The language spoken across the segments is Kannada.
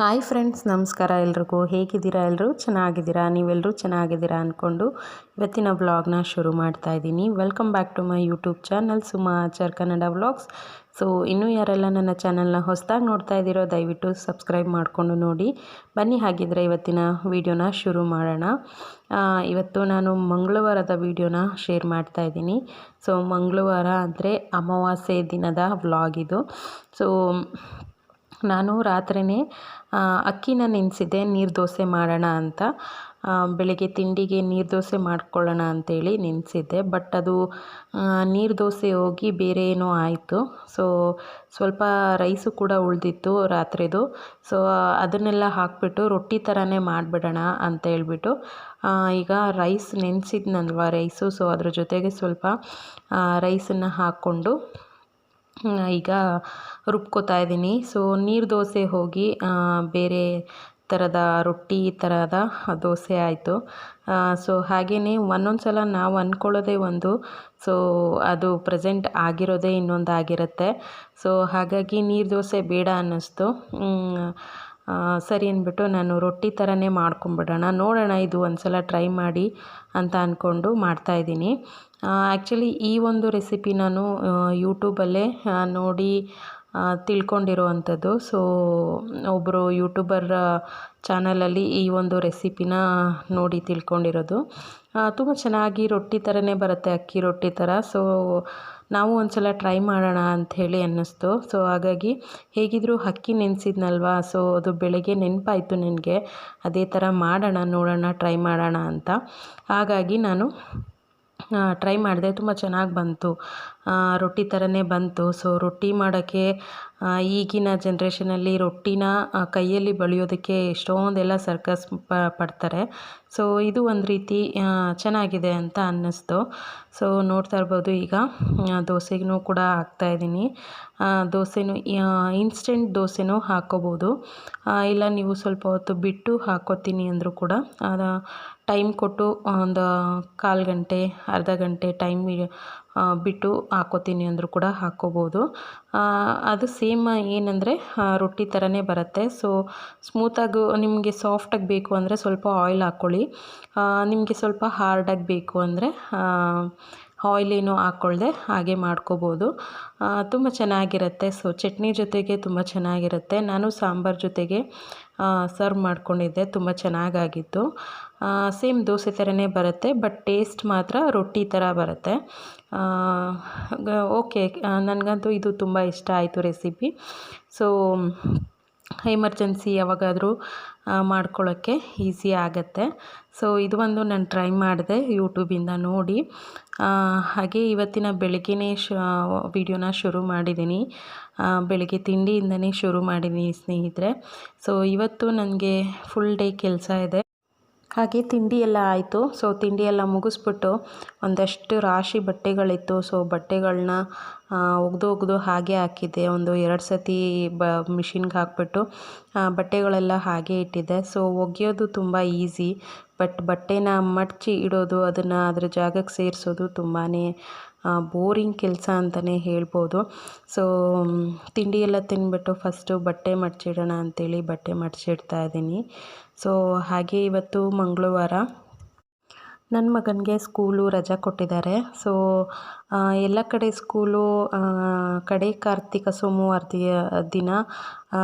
ಹಾಯ್ ಫ್ರೆಂಡ್ಸ್, ನಮಸ್ಕಾರ ಎಲ್ರಿಗೂ. ಹೇಗಿದ್ದೀರಾ ಎಲ್ಲರೂ ಚೆನ್ನಾಗಿದ್ದೀರಾ? ನೀವೆಲ್ಲರೂ ಚೆನ್ನಾಗಿದ್ದೀರಾ ಅಂದ್ಕೊಂಡು ಇವತ್ತಿನ ವ್ಲಾಗ್ನ ಶುರು ಮಾಡ್ತಾ ಇದ್ದೀನಿ. Welcome back to my YouTube channel Suma Achar Kannada vlogs. So ಇನ್ನೂ ಯಾರೆಲ್ಲ ನನ್ನ ಚಾನಲ್ನ ಹೊಸದಾಗಿ ನೋಡ್ತಾ ಇದ್ದೀರೋ, ದಯವಿಟ್ಟು ಸಬ್ಸ್ಕ್ರೈಬ್ ಮಾಡಿಕೊಂಡು ನೋಡಿ. ಬನ್ನಿ, ಹಾಗಿದ್ರೆ ಇವತ್ತಿನ ವಿಡಿಯೋನ ಶುರು ಮಾಡೋಣ. ಇವತ್ತು ನಾನು ಮಂಗಳವಾರದ ವೀಡಿಯೋನ ಶೇರ್ ಮಾಡ್ತಾ ಇದ್ದೀನಿ. ಸೊ ಮಂಗಳವಾರ ಅಂದರೆ ಅಮಾವಾಸ್ಯೆ ದಿನದ ವ್ಲಾಗ್ ಇದು. ಸೊ ನಾನು ರಾತ್ರಿಯೇ ಅಕ್ಕಿನ ನೆನೆಸಿದ್ದೆ ನೀರು ದೋಸೆ ಮಾಡೋಣ ಅಂತ. ಬೆಳಗ್ಗೆ ತಿಂಡಿಗೆ ನೀರು ದೋಸೆ ಮಾಡ್ಕೊಳ್ಳೋಣ ಅಂತೇಳಿ ನೆನೆಸಿದ್ದೆ ಬಟ್ ಅದು ನೀರು ದೋಸೆ ಹೋಗಿ ಬೇರೆ ಏನೋ ಆಯಿತು. ಸೊ, ಸ್ವಲ್ಪ ರೈಸು ಕೂಡ ಉಳಿದಿತ್ತು ರಾತ್ರಿದು. ಸೊ, ಅದನ್ನೆಲ್ಲ ಹಾಕಿಬಿಟ್ಟು ರೊಟ್ಟಿ ಥರನೇ ಮಾಡಿಬಿಡೋಣ ಅಂತ ಹೇಳ್ಬಿಟ್ಟು ಈಗ ರೈಸ್ ನೆನೆಸಿದ್ನಲ್ವ ರೈಸು. ಸೊ, ಅದ್ರ ಜೊತೆಗೆ ಸ್ವಲ್ಪ ರೈಸನ್ನು ಹಾಕ್ಕೊಂಡು ಈಗ ರುಬ್ಕೋತಾ ಇದ್ದೀನಿ. ಸೊ ನೀರು ದೋಸೆ ಹೋಗಿ ಬೇರೆ ಥರದ ರೊಟ್ಟಿ ಥರದ ದೋಸೆ ಆಯಿತು. ಸೊ ಹಾಗೆಯೇ ಒಂದೊಂದು ಸಲ ನಾವು ಅಂದ್ಕೊಳ್ಳೋದೇ ಒಂದು. ಸೊ ಅದು ಪ್ರೆಸೆಂಟ್ ಆಗಿರೋದೇ ಇನ್ನೊಂದು ಆಗಿರುತ್ತೆ ಸೊ ಹಾಗಾಗಿ ನೀರು ದೋಸೆ ಬೇಡ ಅನ್ನಿಸ್ತು. ಸರಿ ಅಂದ್ಬಿಟ್ಟು ನಾನು ರೊಟ್ಟಿ ಥರನೇ ಮಾಡ್ಕೊಂಬಿಡೋಣ. ನೋಡೋಣ ಇದು ಒಂದು ಸಲ ಟ್ರೈ ಮಾಡಿ ಅಂತ ಅಂದ್ಕೊಂಡು ಮಾಡ್ತಾಯಿದ್ದೀನಿ ಆ್ಯಕ್ಚುಲಿ ಈ ಒಂದು ರೆಸಿಪಿ ನಾನು ಯೂಟ್ಯೂಬಲ್ಲೇ ನೋಡಿ ತಿಳ್ಕೊಂಡಿರುವಂಥದ್ದು. ಸೊ ಒಬ್ಬರು ಯೂಟ್ಯೂಬರ್ ಚಾನಲಲ್ಲಿ ಈ ಒಂದು ರೆಸಿಪಿನ ನೋಡಿ ತಿಳ್ಕೊಂಡಿರೋದು. ತುಂಬ ಚೆನ್ನಾಗಿ ರೊಟ್ಟಿ ಥರನೇ ಬರುತ್ತೆ, ಅಕ್ಕಿ ರೊಟ್ಟಿ ಥರ ಸೊ ನಾವು ಒಂದು ಸಲ ಟ್ರೈ ಮಾಡೋಣ ಅಂಥೇಳಿ ಅನ್ನಿಸ್ತು. ಸೊ ಹಾಗಾಗಿ ಹೇಗಿದ್ದರೂ ಅಕ್ಕಿ ನೆನೆಸಿದ್ನಲ್ವ? ಸೊ ಅದು ಬೆಳಗ್ಗೆ ನೆನಪಾಯಿತು ನನಗೆ. ಅದೇ ಥರ ಮಾಡೋಣ, ನೋಡೋಣ ಟ್ರೈ ಮಾಡೋಣ ಅಂತ. ಹಾಗಾಗಿ ನಾನು ಟ್ರೈ ಮಾಡಿದೆ. ತುಂಬ ಚೆನ್ನಾಗಿ ಬಂತು. ರೊಟ್ಟಿ ಥರನೇ ಬಂತು. ಸೊ ರೊಟ್ಟಿ ಮಾಡೋಕ್ಕೆ ಈಗಿನ ಜನ್ರೇಷನಲ್ಲಿ ರೊಟ್ಟಿನ ಕೈಯಲ್ಲಿ ಬಳಿಯೋದಕ್ಕೆ ಎಷ್ಟೊಂದೆಲ್ಲ ಸರ್ಕಸ್ ಪ, ಪಡ್ತಾರೆ. ಸೊ ಇದು ಒಂದು ರೀತಿ ಚೆನ್ನಾಗಿದೆ ಅಂತ ಅನ್ನಿಸ್ತು. ಸೊ ನೋಡ್ತಾ ಇರ್ಬೋದು ಈಗ ದೋಸೆಗೂ ಕೂಡ ಹಾಕ್ತಾಯಿದ್ದೀನಿ ದೋಸೆನೂ ಇನ್ಸ್ಟೆಂಟ್ ದೋಸೆನೂ ಹಾಕ್ಕೋಬೋದು ಇಲ್ಲ ನೀವು ಸ್ವಲ್ಪ ಹೊತ್ತು ಬಿಟ್ಟು ಹಾಕ್ಕೋತೀನಿ ಅಂದರೂ ಕೂಡ ಟೈಮ್ ಕೊಟ್ಟು ಒಂದು ಕಾಲು ಗಂಟೆ, ಅರ್ಧ ಗಂಟೆ ಟೈಮ್ ಬಿಟ್ಟು ಹಾಕೋತೀನಿ ಅಂದರೂ ಕೂಡ ಹಾಕ್ಕೋಬೋದು ಅದು ಸೇಮ್ ಏನಂದರೆ ರೊಟ್ಟಿ ಥರನೇ ಬರುತ್ತೆ. ಸೊ ಸ್ಮೂತಾಗಿ ನಿಮಗೆ ಸಾಫ್ಟಾಗಿ ಬೇಕು ಅಂದರೆ ಸ್ವಲ್ಪ ಆಯಿಲ್ ಹಾಕ್ಕೊಳ್ಳಿ ನಿಮಗೆ ಸ್ವಲ್ಪ ಹಾರ್ಡಾಗಿ ಬೇಕು ಅಂದರೆ ಆಯಿಲೇನು ಹಾಕ್ಕೊಳ್ದೆ ಹಾಗೆ ಮಾಡ್ಕೋಬೋದು. ತುಂಬ ಚೆನ್ನಾಗಿರುತ್ತೆ. ಸೊ ಚಟ್ನಿ ಜೊತೆಗೆ ತುಂಬ ಚೆನ್ನಾಗಿರುತ್ತೆ. ನಾನು ಸಾಂಬಾರು ಜೊತೆಗೆ ಸರ್ವ್ ಮಾಡ್ಕೊಂಡಿದ್ದೆ, ತುಂಬ ಚೆನ್ನಾಗಾಗಿತ್ತು. ಸೇಮ್ ದೋಸೆ ಥರನೇ ಬರುತ್ತೆ, ಬಟ್ ಟೇಸ್ಟ್ ಮಾತ್ರ ರೊಟ್ಟಿ ಥರ ಬರುತ್ತೆ. ಓಕೆ ನನಗಂತೂ ಇದು ತುಂಬ ಇಷ್ಟ ಆಯಿತು ರೆಸಿಪಿ. ಸೊ ಎಮರ್ಜೆನ್ಸಿ ಯಾವಾಗಾದರೂ ಮಾಡ್ಕೊಳ್ಳೋಕ್ಕೆ ಈಸಿ ಆಗುತ್ತೆ. ಸೊ, ಇದು ಒಂದು ನಾನು ಟ್ರೈ ಮಾಡಿದೆ ಯೂಟ್ಯೂಬಿಂದ ನೋಡಿ. ಹಾಗೆ ಇವತ್ತಿನ ಬೆಳಗ್ಗೆನೇ ಶ ವಿಡಿಯೋನ ಶುರು ಮಾಡಿದ್ದೀನಿ. ಬೆಳಗ್ಗೆ ತಿಂಡಿಯಿಂದನೇ ಶುರು ಮಾಡಿದ್ದೀನಿ ಸ್ನೇಹಿತರೆ. ಸೊ, ಇವತ್ತು ನನಗೆ ಫುಲ್ ಡೇ ಕೆಲಸ ಇದೆ. ಹಾಗೆ ತಿಂಡಿ ಎಲ್ಲ ಆಯಿತು. ಸೊ ತಿಂಡಿ ಎಲ್ಲ ಮುಗಿಸ್ಬಿಟ್ಟು ಒಂದಷ್ಟು ರಾಶಿ ಬಟ್ಟೆಗಳಿತ್ತು. ಸೊ ಬಟ್ಟೆಗಳನ್ನ ಒಗೆದು ಒಗೆದು ಹಾಗೆ ಹಾಕಿದ್ದೆ ಒಂದು ಎರಡು ಸತಿ ಬ, ಮಿಷಿನ್ಗೆ ಹಾಕ್ಬಿಟ್ಟು ಬಟ್ಟೆಗಳೆಲ್ಲ ಹಾಗೆ ಇಟ್ಟಿದ್ದೆ ಸೊ ಒಗೆಯೋದು ತುಂಬ ಈಸಿ. ಬಟ್ ಬಟ್ಟೆನ ಮಡಚಿ ಇಡೋದು, ಅದನ್ನು ಅದರ ಜಾಗಕ್ಕೆ ಸೇರಿಸೋದು ತುಂಬಾ ಬೋರಿಂಗ್ ಕೆಲಸ ಅಂತಲೇ ಹೇಳ್ಬೋದು. ಸೊ ತಿಂಡಿ ಎಲ್ಲ ತಿಂದ್ಬಿಟ್ಟು ಫಸ್ಟು ಬಟ್ಟೆ ಮಡಚಿಡೋಣ ಅಂಥೇಳಿ ಬಟ್ಟೆ ಮಡಚಿಡ್ತಾ ಇದ್ದೀನಿ. ಸೊ ಹಾಗೆ ಇವತ್ತು ಮಂಗಳವಾರ ನನ್ನ ಮಗನಿಗೆ ಸ್ಕೂಲು ರಜಾ ಕೊಟ್ಟಿದ್ದಾರೆ. ಸೊ ಎಲ್ಲ ಕಡೆ ಸ್ಕೂಲು ಕಡೆ ಕಾರ್ತಿಕ ಸೋಮವಾರ ದಿನ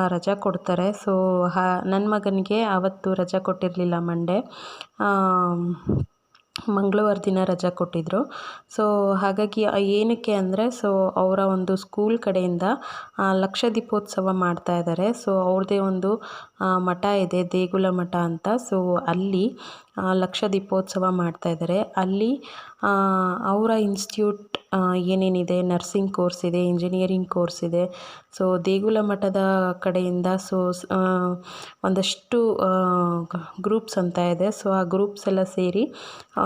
ರಜಾ ಕೊಡ್ತಾರೆ. ಸೊ, ಹಾ, ನನ್ನ ಮಗನಿಗೆ ಆವತ್ತು ರಜಾ ಕೊಟ್ಟಿರಲಿಲ್ಲ ಮಂಡೇ ಮಂಗಳವಾರ ದಿನ ರಜಾ ಕೊಟ್ಟಿದ್ದರು ಸೊ ಹಾಗಾಗಿ ಏನಕ್ಕೆ ಅಂದರೆ ಸೊ ಅವರ ಒಂದು ಸ್ಕೂಲ್ ಕಡೆಯಿಂದ ಲಕ್ಷ ದೀಪೋತ್ಸವ ಮಾಡ್ತಾ ಇದ್ದಾರೆ ಸೊ ಅವ್ರದ್ದೇ ಒಂದು ಮಠ ಇದೆ, ದೇಗುಲ ಮಠ ಅಂತ. ಸೊ ಅಲ್ಲಿ ಲಕ್ಷ ದೀಪೋತ್ಸವ ಮಾಡ್ತಾ ಇದ್ದಾರೆ ಅಲ್ಲಿ ಅವರ ಇನ್ಸ್ಟಿಟ್ಯೂಟ್ ಏನೇನಿದೆ? ನರ್ಸಿಂಗ್ ಕೋರ್ಸ್ ಇದೆ ಇಂಜಿನಿಯರಿಂಗ್ ಕೋರ್ಸ್ ಇದೆ. ಸೊ ದೇಗುಲ ಮಠದ ಕಡೆಯಿಂದ ಸೊ ಒಂದಷ್ಟು ಗ್ರೂಪ್ಸ್ ಅಂತ ಇದೆ. ಸೊ ಆ ಗ್ರೂಪ್ಸ್ ಎಲ್ಲ ಸೇರಿ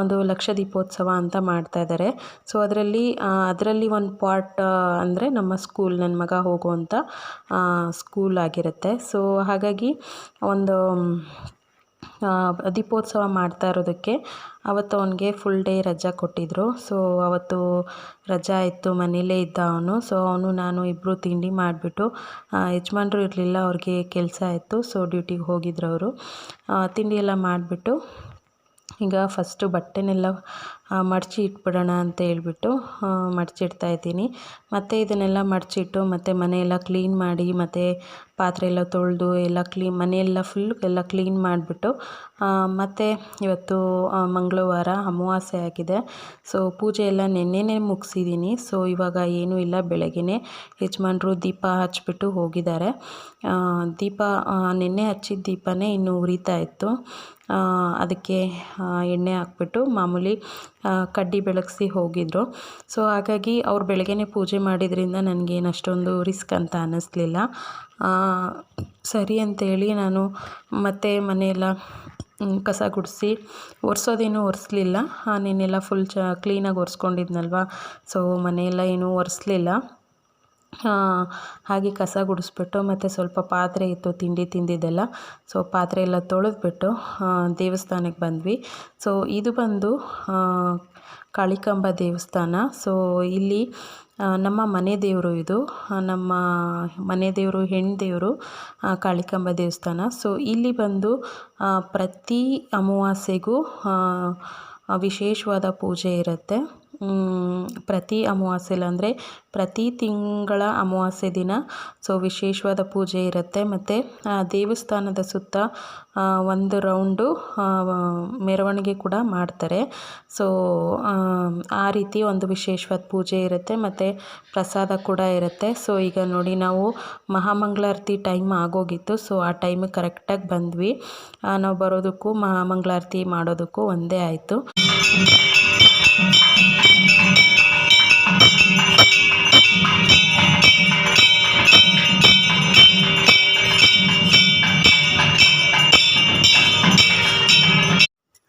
ಒಂದು ಲಕ್ಷ ದೀಪೋತ್ಸವ ಅಂತ ಮಾಡ್ತಾ ಇದ್ದಾರೆ ಸೊ ಅದರಲ್ಲಿ ಅದರಲ್ಲಿ ಒಂದು ಪಾರ್ಟ್ ಅಂದರೆ ನಮ್ಮ ಸ್ಕೂಲ್ ನನ್ನ ಮಗ ಹೋಗುವಂಥ ಸ್ಕೂಲ್ ಆಗಿರುತ್ತೆ. ಸೊ ಹಾಗಾಗಿ ಒಂದು ದೀಪೋತ್ಸವ ಮಾಡ್ತಾ ಇರೋದಕ್ಕೆ ಅವತ್ತು ಅವನಿಗೆ ಫುಲ್ ಡೇ ರಜಾ ಕೊಟ್ಟಿದ್ದರು ಸೊ ಅವತ್ತು ರಜಾ ಇತ್ತು, ಮನೇಲೇ ಇದ್ದ ಅವನು. ಸೊ ಅವನು, ನಾನು ಇಬ್ಬರು ತಿಂಡಿ ಮಾಡಿಬಿಟ್ಟು ಯಜಮಾನ್ರು ಇರಲಿಲ್ಲ, ಅವ್ರಿಗೆ ಕೆಲಸ ಇತ್ತು ಸೊ ಡ್ಯೂಟಿಗೆ ಹೋಗಿದ್ರು ಅವರು. ತಿಂಡಿ ಎಲ್ಲ ಮಾಡಿಬಿಟ್ಟು, ಈಗ ಫಸ್ಟು ಬಟ್ಟೆನೆಲ್ಲ ಮಡಚಿ ಇಟ್ಬಿಡೋಣ ಅಂತ ಹೇಳ್ಬಿಟ್ಟು ಮಡಚಿಡ್ತಾ ಇದ್ದೀನಿ. ಮತ್ತು ಇದನ್ನೆಲ್ಲ ಮಡಚಿಟ್ಟು, ಮತ್ತು ಮನೆಯೆಲ್ಲ ಕ್ಲೀನ್ ಮಾಡಿ, ಮತ್ತು ಪಾತ್ರೆ ಎಲ್ಲ ತೊಳೆದು, ಎಲ್ಲ ಕ್ಲೀನ್ ಮನೆಯೆಲ್ಲ ಫುಲ್ ಎಲ್ಲ ಕ್ಲೀನ್ ಮಾಡಿಬಿಟ್ಟು ಮತ್ತು ಇವತ್ತು ಮಂಗಳವಾರ ಅಮಾವಾಸ್ಯೆ ಆಗಿದೆ. ಸೊ ಪೂಜೆ ಎಲ್ಲ ನೆನ್ನೆನೇ ಮುಗಿಸಿದ್ದೀನಿ. ಸೊ ಇವಾಗ ಏನೂ ಇಲ್ಲ ಬೆಳಗ್ಗೆ ಯಜಮಾನರು ದೀಪ ಹಚ್ಚಿಬಿಟ್ಟು ಹೋಗಿದ್ದಾರೆ. ದೀಪ ನೆನ್ನೆ ಹಚ್ಚಿದ ದೀಪನೇ ಇನ್ನೂ ಉರಿತಾ ಇತ್ತು. ಅದಕ್ಕೆ ಎಣ್ಣೆ ಹಾಕ್ಬಿಟ್ಟು, ಮಾಮೂಲಿ ಕಡ್ಡಿ ಬೆಳಗಿಸಿ ಹೋಗಿದ್ರು. ಸೊ ಹಾಗಾಗಿ ಅವ್ರು ಬೆಳಗ್ಗೆನೇ ಪೂಜೆ ಮಾಡಿದ್ರಿಂದ ನನಗೇನು ಅಷ್ಟೊಂದು ರಿಸ್ಕ್ ಅಂತ ಅನ್ನಿಸ್ಲಿಲ್ಲ ಸರಿ ಅಂತೇಳಿ ನಾನು ಮತ್ತೆ ಮನೆಯೆಲ್ಲ ಕಸ ಗುಡಿಸಿ ಒರೆಸೋದೇನು ಒರೆಸ್ಲಿಲ್ಲ. ನೆನ್ನೆಲ್ಲ ಫುಲ್ ಚ ಕ್ಲೀನಾಗಿ ಒರೆಸ್ಕೊಂಡಿದ್ನಲ್ವ? ಸೊ ಮನೆಯೆಲ್ಲ ಏನೂ ಒರೆಸ್ಲಿಲ್ಲ. ಹಾಗೆ ಕಸ ಗುಡಿಸ್ಬಿಟ್ಟು ಮತ್ತು ಸ್ವಲ್ಪ ಪಾತ್ರೆ ಇತ್ತು, ತಿಂಡಿ ತಿಂದಿದ್ದೆಲ್ಲ. ಸೊ ಪಾತ್ರೆ ಎಲ್ಲ ತೊಳೆದ್ಬಿಟ್ಟು ದೇವಸ್ಥಾನಕ್ಕೆ ಬಂದ್ವಿ. ಸೊ ಇದು ಬಂದು ಕಾಳಿಕಂಬ ದೇವಸ್ಥಾನ. ಸೊ ಇಲ್ಲಿ ನಮ್ಮ ಮನೆ ದೇವರು ಇದು ನಮ್ಮ ಮನೆ ದೇವರು ಹೆಣ್ಣು ದೇವರು ಕಾಳಿಕಂಬ ದೇವಸ್ಥಾನ. ಸೊ ಇಲ್ಲಿ ಬಂದು ಪ್ರತಿ ಅಮಾವಾಸ್ಯೆಗೂ ವಿಶೇಷವಾದ ಪೂಜೆ ಇರುತ್ತೆ. ಪ್ರತಿ ಅಮಾವಾಸ್ಯೆಲಿ ಅಂದರೆ ಪ್ರತಿ ತಿಂಗಳ ಅಮಾವಾಸ್ಯೆ ದಿನ. ಸೊ ವಿಶೇಷವಾದ ಪೂಜೆ ಇರುತ್ತೆ. ಮತ್ತು ದೇವಸ್ಥಾನದ ಸುತ್ತ ಒಂದು ರೌಂಡು ಮೆರವಣಿಗೆ ಕೂಡ ಮಾಡ್ತಾರೆ. ಸೊ ಆ ರೀತಿ ಒಂದು ವಿಶೇಷವಾದ ಪೂಜೆ ಇರುತ್ತೆ. ಮತ್ತು, ಪ್ರಸಾದ ಕೂಡ ಇರುತ್ತೆ. ಸೊ ಈಗ ನೋಡಿ, ನಾವು ಮಹಾಮಂಗಳಾರತಿ ಟೈಮ್ ಆಗೋಗಿತ್ತು. ಸೊ ಆ ಟೈಮಿಗೆ ಕರೆಕ್ಟಾಗಿ ಬಂದ್ವಿ. ನಾವು ಬರೋದಕ್ಕೂ ಮಹಾಮಂಗಳಾರತಿ ಮಾಡೋದಕ್ಕೂ ಒಂದೇ ಆಯಿತು.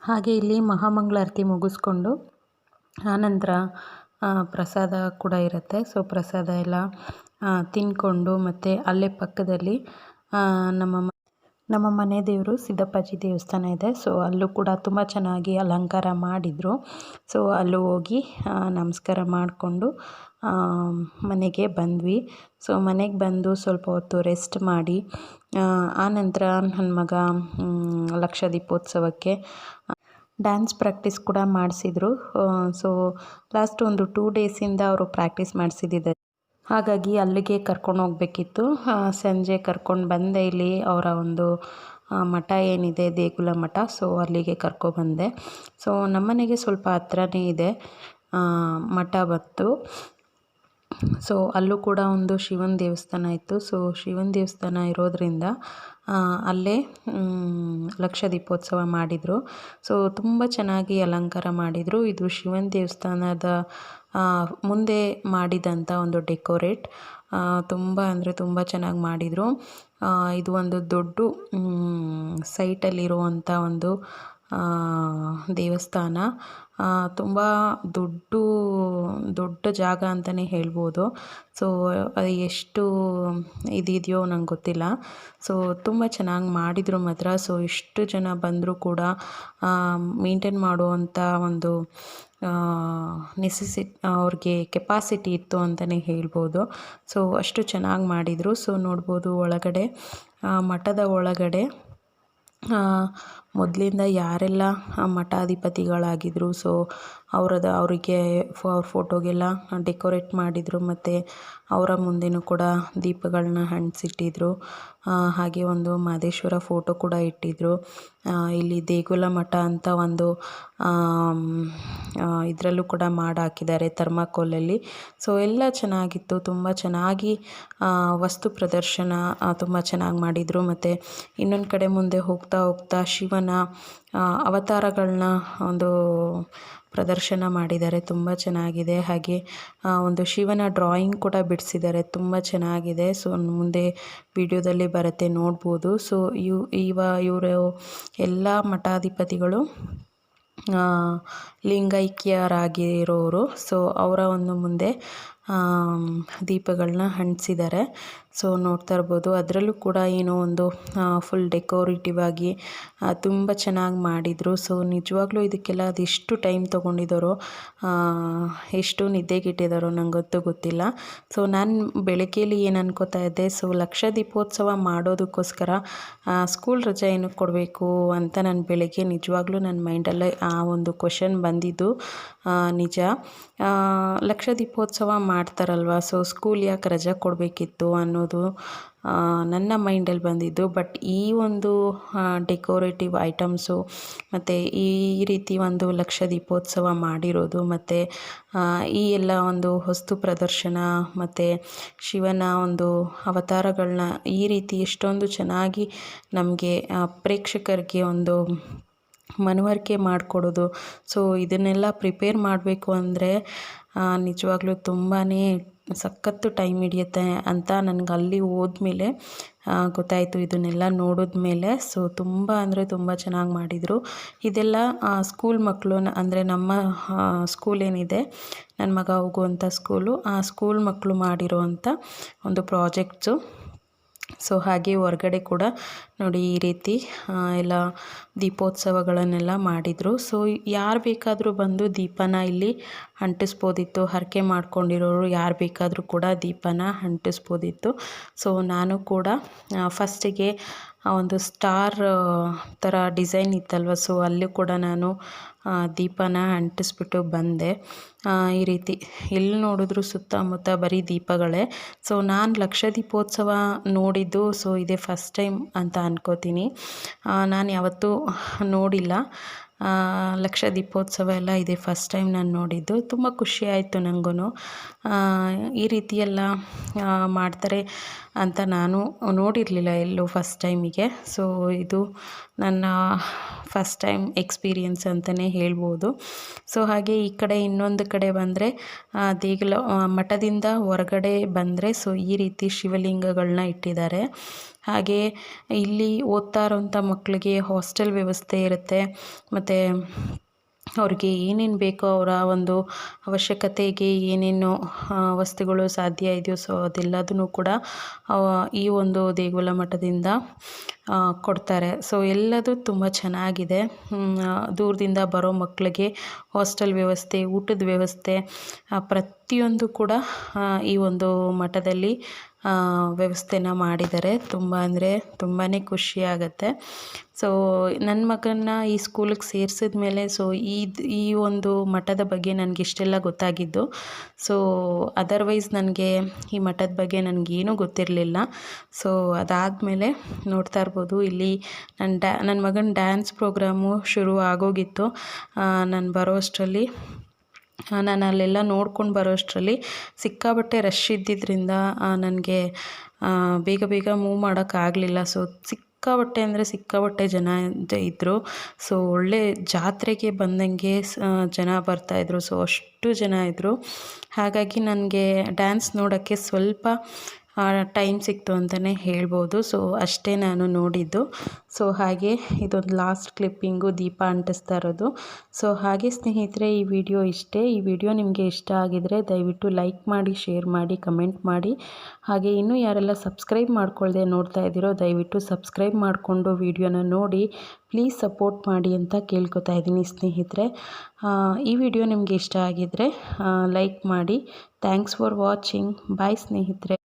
ಹಾಗೆ ಇಲ್ಲಿ ಮಹಾಮಂಗಳಾರತಿ ಮುಗಿಸ್ಕೊಂಡು ಆನಂತರ ಪ್ರಸಾದ ಕೂಡ ಇರುತ್ತೆ. ಸೊ ಪ್ರಸಾದ ಎಲ್ಲ ತಿನ್ಕೊಂಡು ಮತ್ತು ಅಲ್ಲೇ ಪಕ್ಕದಲ್ಲಿ ನಮ್ಮ ನಮ್ಮ ಮನೆ ದೇವರು ಸಿದ್ದಪ್ಪಾಜಿ ದೇವಸ್ಥಾನ ಇದೆ. ಸೊ ಅಲ್ಲೂ ಕೂಡ ತುಂಬ ಚೆನ್ನಾಗಿ ಅಲಂಕಾರ ಮಾಡಿದರು. ಸೊ ಅಲ್ಲೂ ಹೋಗಿ ನಮಸ್ಕಾರ ಮಾಡಿಕೊಂಡು ಮನೆಗೆ ಬಂದ್ವಿ. ಸೊ ಮನೆಗೆ ಬಂದು ಸ್ವಲ್ಪ ಹೊತ್ತು ರೆಸ್ಟ್ ಮಾಡಿ ಆನಂತರ ನನ್ನ ಮಗ ಲಕ್ಷ ದೀಪೋತ್ಸವಕ್ಕೆ ಡ್ಯಾನ್ಸ್ ಪ್ರಾಕ್ಟೀಸ್ ಕೂಡ ಮಾಡಿಸಿದ್ರು. ಸೊ ಲಾಸ್ಟ್ ಒಂದು ಟೂ ಡೇಸಿಂದ ಅವರು ಪ್ರಾಕ್ಟೀಸ್ ಮಾಡಿಸಿದ್ದಾರೆ ಹಾಗಾಗಿ ಅಲ್ಲಿಗೆ ಕರ್ಕೊಂಡು ಹೋಗಬೇಕಿತ್ತು. ಸಂಜೆ ಕರ್ಕೊಂಡು ಬಂದೆ ಇಲ್ಲಿ. ಅವರ ಒಂದು ಮಠ ಏನಿದೆ, ದೇಗುಲ ಮಠ. ಸೊ ಅಲ್ಲಿಗೆ ಕರ್ಕೊಬಂದೆ ಸೊ ನಮ್ಮನೆಗೆ ಸ್ವಲ್ಪ ಹತ್ರನೇ ಇದೆ ಮಠ ಬಂತು. ಸೊ ಅಲ್ಲೂ ಕೂಡ ಒಂದು ಶಿವನ ದೇವಸ್ಥಾನ ಇತ್ತು. ಸೊ ಶಿವನ ದೇವಸ್ಥಾನ ಇರೋದರಿಂದ ಅಲ್ಲೇ ಲಕ್ಷ ದೀಪೋತ್ಸವ ಮಾಡಿದರು. ಸೊ ತುಂಬ ಚೆನ್ನಾಗಿ ಅಲಂಕಾರ ಮಾಡಿದರು. ಇದು ಶಿವನ ದೇವಸ್ಥಾನದ ಮುಂದೆ ಮಾಡಿದಂಥ ಒಂದು ಡೆಕೋರೇಟ್. ತುಂಬ ಅಂದರೆ ತುಂಬ ಚೆನ್ನಾಗಿ ಮಾಡಿದರು. ಇದು ಒಂದು ದೊಡ್ಡ ಸೈಟಲ್ಲಿರುವಂಥ ಒಂದು ದೇವಸ್ಥಾನ. ತುಂಬ ದೊಡ್ಡ ದೊಡ್ಡ ಜಾಗ ಅಂತಲೇ ಹೇಳ್ಬೋದು. ಸೊ ಎಷ್ಟು ಇದಿದೆಯೋ ನಂಗೆ ಗೊತ್ತಿಲ್ಲ. ಸೊ ತುಂಬ ಚೆನ್ನಾಗಿ ಮಾಡಿದರು ಮಾತ್ರ ಸೊ ಎಷ್ಟು ಜನ ಬಂದರೂ ಕೂಡ ಮೇಂಟೈನ್ ಮಾಡುವಂಥ ಒಂದು ನೆಸಸಿ ಅವ್ರಿಗೆ ಕೆಪಾಸಿಟಿ ಇತ್ತು ಅಂತಲೇ ಹೇಳ್ಬೋದು. ಸೊ ಅಷ್ಟು ಚೆನ್ನಾಗಿ ಮಾಡಿದರು. ಸೊ ನೋಡ್ಬೋದು ಒಳಗಡೆ ಮಠದ ಒಳಗಡೆ ಮೊದಲಿಂದ ಯಾರೆಲ್ಲ ಮಠಾಧಿಪತಿಗಳಾಗಿದ್ದರು ಸೊ ಅವರದ, ಅವರಿಗೆ ಅವ್ರ ಫೋಟೋಗೆಲ್ಲ ಡೆಕೋರೇಟ್ ಮಾಡಿದರು ಮತ್ತು ಅವರ ಮುಂದೆಯೂ ಕೂಡ ದೀಪಗಳನ್ನ ಅಂಟಿಸಿಟ್ಟಿದ್ರು ಹಾಗೆ ಒಂದು ಮಾದೇಶ್ವರ ಫೋಟೋ ಕೂಡ ಇಟ್ಟಿದ್ದರು ಇಲ್ಲಿ ದೇಗುಲ ಮಠ ಅಂತ ಒಂದು ಇದರಲ್ಲೂ ಕೂಡ ಮಾಡಿ ಹಾಕಿದ್ದಾರೆ ಥರ್ಮಾಕೋಲಲ್ಲಿ. ಸೊ ಎಲ್ಲ ಚೆನ್ನಾಗಿತ್ತು, ತುಂಬ ಚೆನ್ನಾಗಿ ವಸ್ತು ಪ್ರದರ್ಶನ ತುಂಬ ಚೆನ್ನಾಗಿ ಮಾಡಿದರು. ಮತ್ತು ಇನ್ನೊಂದು ಕಡೆ ಮುಂದೆ ಹೋಗ್ತಾ ಹೋಗ್ತಾ ಶಿವನ ಆ, ಅವತಾರಗಳನ್ನ ಒಂದು ಪ್ರದರ್ಶನ ಮಾಡಿದ್ದಾರೆ. ತುಂಬ ಚೆನ್ನಾಗಿದೆ. ಹಾಗೆ ಒಂದು ಶಿವನ ಡ್ರಾಯಿಂಗ್ ಕೂಡ ಬಿಡಿಸಿದ್ದಾರೆ. ತುಂಬ ಚೆನ್ನಾಗಿದೆ. ಸೊ ಮುಂದೆ ವಿಡಿಯೋದಲ್ಲಿ ಬರುತ್ತೆ ನೋಡ್ಬೋದು. ಸೊ ಇವು ಇವ ಇವರು ಎಲ್ಲ ಮಠಾಧಿಪತಿಗಳು ಲಿಂಗೈಕ್ಯರಾಗಿರೋರು. ಸೊ ಅವರ ಒಂದು ಮುಂದೆ ದೀಪಗಳನ್ನ ಅಂಟಿಸಿದ್ದಾರೆ ಸೊ ನೋಡ್ತಾ ಇರ್ಬೋದು. ಅದರಲ್ಲೂ ಕೂಡ ಏನೋ ಒಂದು ಫುಲ್ ಡೆಕೋರೇಟಿವ್ ಆಗಿ ತುಂಬ ಚೆನ್ನಾಗಿ ಮಾಡಿದರು. ಸೊ ನಿಜವಾಗ್ಲೂ ಇದಕ್ಕೆಲ್ಲ ಅದೆಷ್ಟು ಟೈಮ್ ತೊಗೊಂಡಿದ್ದಾರೋ ಎಷ್ಟು ನಿದ್ದೆಗೆಟ್ಟಿದ್ದಾರೋ ನನಗಂತೂ ಗೊತ್ತಿಲ್ಲ. ಸೊ ನಾನು ಬೆಳಗ್ಗೆಯಲ್ಲಿ ಏನು ಅನ್ಕೋತಾ ಇದ್ದೆ, ಸೊ ಲಕ್ಷ ದೀಪೋತ್ಸವ ಮಾಡೋದಕ್ಕೋಸ್ಕರ ಸ್ಕೂಲ್ ರಜೆ ಏನಕ್ಕೆ ಕೊಡಬೇಕು ಅಂತ ನಾನು ಬೆಳಗ್ಗೆ ನಿಜವಾಗ್ಲೂ ನನ್ನ ಮೈಂಡಲ್ಲೇ ಆ ಒಂದು ಕ್ವಶನ್ ಬಂದಿದ್ದು. ನಿಜ. ಲಕ್ಷ ದೀಪೋತ್ಸವ ಮಾಡ್ತಾರಲ್ವ, ಸೊ ಸ್ಕೂಲ್ ಯಾಕೆ ರಜೆ ಕೊಡಬೇಕಿತ್ತು ಅನ್ನೋದು ನನ್ನ ಮೈಂಡಲ್ಲಿ ಬಂದಿದ್ದು. ಬಟ್ ಈ ಒಂದು ಡೆಕೋರೇಟಿವ್ ಐಟಮ್ಸು ಮತ್ತು ಈ ರೀತಿ ಒಂದು ಲಕ್ಷ ದೀಪೋತ್ಸವ ಮಾಡಿರೋದು, ಮತ್ತು ಈ ಎಲ್ಲ ಒಂದು ವಸ್ತು ಪ್ರದರ್ಶನ, ಮತ್ತು ಶಿವನ ಒಂದು ಅವತಾರಗಳನ್ನ ಈ ರೀತಿ ಎಷ್ಟೊಂದು ಚೆನ್ನಾಗಿ ನಮಗೆ ಪ್ರೇಕ್ಷಕರಿಗೆ ಒಂದು ಮನವರಿಕೆ ಮಾಡಿಕೊಡೋದು. ಸೊ ಇದನ್ನೆಲ್ಲ ಪ್ರಿಪೇರ್ ಮಾಡಬೇಕು ಅಂದರೆ ನಿಜವಾಗ್ಲೂ ತುಂಬಾ ಸಖತ್ತು ಟೈಮ್ ಹಿಡಿಯುತ್ತೆ ಅಂತ ನನಗೆ ಅಲ್ಲಿ ಹೋದ್ಮೇಲೆ ಗೊತ್ತಾಯಿತು ಇದನ್ನೆಲ್ಲ ನೋಡಿದ ಮೇಲೆ ಸೊ ತುಂಬ ಅಂದರೆ ತುಂಬ ಚೆನ್ನಾಗಿ ಮಾಡಿದರು. ಇದೆಲ್ಲ ಸ್ಕೂಲ್ ಮಕ್ಕಳು ಅಂದರೆ ನಮ್ಮ ಸ್ಕೂಲ್ ಏನಿದೆ ನನ್ನ ಮಗ ಹೋಗುವಂಥ ಸ್ಕೂಲು ಆ ಸ್ಕೂಲ್ ಮಕ್ಕಳು ಮಾಡಿರೋ ಒಂದು ಪ್ರಾಜೆಕ್ಟ್ಸು ಸೊ ಹಾಗೆ ಹೊರ್ಗಡೆ ಕೂಡ ನೋಡಿ ಈ ರೀತಿ ಎಲ್ಲ ದೀಪೋತ್ಸವಗಳನ್ನೆಲ್ಲ ಮಾಡಿದರು. ಸೊ ಯಾರು ಬೇಕಾದರೂ ಬಂದು ದೀಪನ ಇಲ್ಲಿ ಅಂಟಿಸ್ಬೋದಿತ್ತು. ಹರಕೆ ಮಾಡ್ಕೊಂಡಿರೋರು ಯಾರು ಬೇಕಾದರೂ ಕೂಡ ದೀಪನ ಅಂಟಿಸ್ಬೋದಿತ್ತು. ಸೊ ನಾನು ಕೂಡ ಫಸ್ಟಿಗೆ ಆ ಒಂದು ಸ್ಟಾರ್ ಥರ ಡಿಸೈನ್ ಇತ್ತಲ್ವ. ಸೊ ಅಲ್ಲಿ ಕೂಡ ನಾನು ದೀಪನ ಅಂಟಿಸ್ಬಿಟ್ಟು ಬಂದೆ. ಈ ರೀತಿ ಎಲ್ಲಿ ನೋಡಿದ್ರು ಸುತ್ತಮುತ್ತ ಬರೀ ದೀಪಗಳೇ. ಸೊ ನಾನು ಲಕ್ಷ ದೀಪೋತ್ಸವ ನೋಡಿದ್ದು ಸೊ ಇದೇ ಫಸ್ಟ್ ಟೈಮ್ ಅಂತ ಅನ್ಕೋತೀನಿ. ನಾನು ಯಾವತ್ತೂ ನೋಡಿಲ್ಲ. ಲಕ್ಷ ದೀಪೋತ್ಸವ ಎಲ್ಲ ಇದೆ ಫಸ್ಟ್ ಟೈಮ್ ನಾನು ನೋಡಿದ್ದು. ತುಂಬ ಖುಷಿ ಆಯಿತು ನನಗೂ ಈ ರೀತಿಯೆಲ್ಲ ಮಾಡ್ತಾರೆ ಅಂತ ನಾನು ನೋಡಿರಲಿಲ್ಲ ಎಲ್ಲೂ ಫಸ್ಟ್ ಟೈಮಿಗೆ ಸೊ ಇದು ನನ್ನ ಫಸ್ಟ್ ಟೈಮ್ ಎಕ್ಸ್ಪೀರಿಯನ್ಸ್ ಅಂತಲೇ ಹೇಳ್ಬೋದು. ಸೊ ಹಾಗೆ ಈ ಕಡೆ ಇನ್ನೊಂದು ಕಡೆ ಬಂದರೆ ದೇಗುಲ ಮಠದಿಂದ ಹೊರಗಡೆ ಬಂದರೆ ಸೊ ಈ ರೀತಿ ಶಿವಲಿಂಗಗಳನ್ನ ಇಟ್ಟಿದ್ದಾರೆ. ಹಾಗೆ ಇಲ್ಲಿ ಓದ್ತಾ ಇರೋಂಥ ಮಕ್ಕಳಿಗೆ ಹಾಸ್ಟೆಲ್ ವ್ಯವಸ್ಥೆ ಇರುತ್ತೆ. ಮತ್ತು ಅವ್ರಿಗೆ ಏನೇನು ಬೇಕೋ ಅವರ ಒಂದು ಅವಶ್ಯಕತೆಗೆ ಏನೇನು ವಸ್ತುಗಳು ಸಾಧ್ಯ ಇದೆಯೋ ಸೊ ಅದೆಲ್ಲದನ್ನು ಕೂಡ ಈ ಒಂದು ದೇಗುಲ ಮಠದಿಂದ ಕೊಡ್ತಾರೆ. ಸೊ ಎಲ್ಲದೂ ತುಂಬ ಚೆನ್ನಾಗಿದೆ. ದೂರದಿಂದ ಬರೋ ಮಕ್ಕಳಿಗೆ ಹಾಸ್ಟೆಲ್ ವ್ಯವಸ್ಥೆ, ಊಟದ ವ್ಯವಸ್ಥೆ ಪ್ರತಿಯೊಂದು ಕೂಡ ಈ ಒಂದು ಮಠದಲ್ಲಿ ವ್ಯವಸ್ಥೆನ ಮಾಡಿದ್ದಾರೆ. ತುಂಬ ಅಂದರೆ ತುಂಬಾ ಖುಷಿಯಾಗತ್ತೆ ಸೊ ನನ್ನ ಮಗನ್ನ ಈ ಸ್ಕೂಲಿಗೆ ಸೇರಿಸಿದ ಮೇಲೆ ಸೊ ಈ ಈ ಒಂದು ಮಠದ ಬಗ್ಗೆ ನನಗೆ ಇಷ್ಟೆಲ್ಲ ಗೊತ್ತಾಗಿದ್ದು. ಸೊ ಅದರ್ವೈಸ್ ನನಗೆ ಈ ಮಠದ ಬಗ್ಗೆ ನನಗೇನೂ ಗೊತ್ತಿರಲಿಲ್ಲ. ಸೊ ಅದಾದಮೇಲೆ ನೋಡ್ತಾ ಇರ್ಬೋದು ಇಲ್ಲಿ ನನ್ನ ಡ್ಯಾ ನನ್ನ ಮಗನ ಡ್ಯಾನ್ಸ್ ಪ್ರೋಗ್ರಾಮು ಶುರು ಆಗೋಗಿತ್ತು. ನಾನು ಬರೋ ಅಷ್ಟರಲ್ಲಿ. ನಾನು ಅಲ್ಲೆಲ್ಲ ನೋಡ್ಕೊಂಡು ಬರೋ ಅಷ್ಟರಲ್ಲಿ ಸಿಕ್ಕಾಬಟ್ಟೆ ರಶ್ ಇದ್ದಿದ್ದರಿಂದ ನನಗೆ ಬೇಗ ಬೇಗ ಮೂವ್ ಮಾಡೋಕ್ಕಾಗಲಿಲ್ಲ ಸೊ ಸಿಕ್ಕಾಪಟ್ಟೆ ಅಂದರೆ ಸಿಕ್ಕಾಪಟ್ಟೆ ಜನ ಇದ್ದರು ಸೊ ಒಳ್ಳೆ ಜಾತ್ರೆಗೆ ಬಂದಂಗೆ ಜನ ಬರ್ತಾಯಿದ್ರು ಸೊ ಅಷ್ಟು ಜನ ಇದ್ದರು ಹಾಗಾಗಿ ನನಗೆ ಡ್ಯಾನ್ಸ್ ನೋಡೋಕ್ಕೆ ಸ್ವಲ್ಪ ಟೈಮ್ ಸಿಕ್ತು ಅಂತಲೇ ಹೇಳ್ಬೋದು. ಸೊ ಅಷ್ಟೇ ನಾನು ನೋಡಿದ್ದು. ಸೊ ಹಾಗೆ ಇದೊಂದು ಲಾಸ್ಟ್ ಕ್ಲಿಪ್ಪಿಂಗು ದೀಪ ಅಂಟಿಸ್ತಾ ಇರೋದು. ಸೊ ಹಾಗೆ ಸ್ನೇಹಿತರೆ, ಈ ವಿಡಿಯೋ ಇಷ್ಟೇ. ಈ ವಿಡಿಯೋ ನಿಮಗೆ ಇಷ್ಟ ಆಗಿದರೆ ದಯವಿಟ್ಟು ಲೈಕ್ ಮಾಡಿ ಶೇರ್ ಮಾಡಿ ಕಮೆಂಟ್ ಮಾಡಿ. ಹಾಗೆ ಇನ್ನೂ ಯಾರೆಲ್ಲ ಸಬ್ಸ್ಕ್ರೈಬ್ ಮಾಡ್ಕೊಳ್ದೆ ನೋಡ್ತಾ ಇದ್ದೀರೋ, ದಯವಿಟ್ಟು ಸಬ್ಸ್ಕ್ರೈಬ್ ಮಾಡಿಕೊಂಡು ವಿಡಿಯೋನ ನೋಡಿ ಪ್ಲೀಸ್ ಸಪೋರ್ಟ್ ಮಾಡಿ ಅಂತ ಕೇಳ್ಕೊತಾ ಇದ್ದೀನಿ ಸ್ನೇಹಿತರೆ. ಈ ವಿಡಿಯೋ ನಿಮಗೆ ಇಷ್ಟ ಆಗಿದರೆ ಲೈಕ್ ಮಾಡಿ. ಥ್ಯಾಂಕ್ಸ್ ಫಾರ್ ವಾಚಿಂಗ್ ಬಾಯ್ ಸ್ನೇಹಿತರೆ.